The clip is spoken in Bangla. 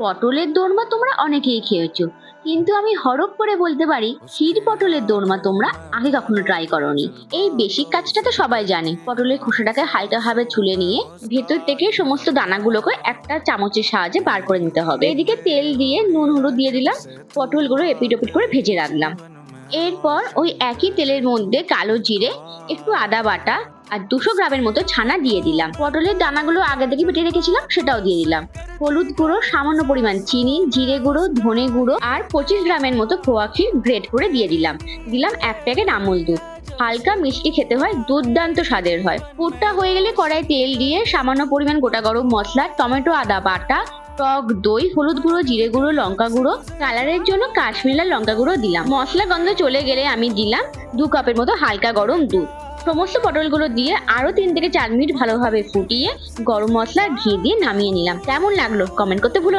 পটলের দোরমা তোমরা অনেকেই খেয়েছো। কিন্তু আমি হরপ করে বলতে পারি, ক্ষীর পটলের দোরমা তোমরা আগে কখনো ট্রাই করোনি। এই বেসিক কাজটা তো সবাই জানে। পটলের খোসাটাকে হালকাভাবে ছুলে নিয়ে ভেতর থেকে সমস্ত দানাগুলোকে একটা চামচের সাহায্যে বার করে নিতে হবে। এদিকে তেল দিয়ে নুন হলুদ দিয়ে দিলাম, পটলগুলো এপিট ওপিট করে ভেজে রাখলাম। এরপর ওই একই তেলের মধ্যে কালো জিরে, একটু আদা বাটা আর দুশো গ্রামের মতো ছানা দিয়ে দিলাম। পটলের দানাগুলো আগে থেকে বেটে রেখেছিলাম, সেটাও দিয়ে দিলাম। হলুদ গুঁড়ো, সামান্য পরিমাণ চিনি, জিরে গুঁড়ো, ধনে গুঁড়ো আর পঁচিশ গ্রামের মতো খোয়া ক্ষীর করে দিয়ে দিলাম। দিলাম এক প্যাকেট আমুল দুধ। হালকা মিষ্টি খেতে হয়, দুর্দান্ত স্বাদের হয়। পুরটা হয়ে গেলে কড়াই তেল দিয়ে সামান্য পরিমাণ গোটা গরম মশলা, টমেটো, আদা বাটা, টক, দই, হলুদ গুঁড়ো, জিরে গুঁড়ো, লঙ্কা গুঁড়ো, কালারের জন্য কাশ্মীর লঙ্কা গুঁড়ো দিলাম। মশলা গন্ধ চলে গেলে আমি দিলাম দু কাপের মতো হালকা গরম দুধ। সমস্ত পটলগুলো দিয়ে আরও তিন থেকে চার মিনিট ভালোভাবে ফুটিয়ে গরম মশলা ঘি দিয়ে নামিয়ে নিলাম কেমন লাগল কমেন্ট করতে ভুলো।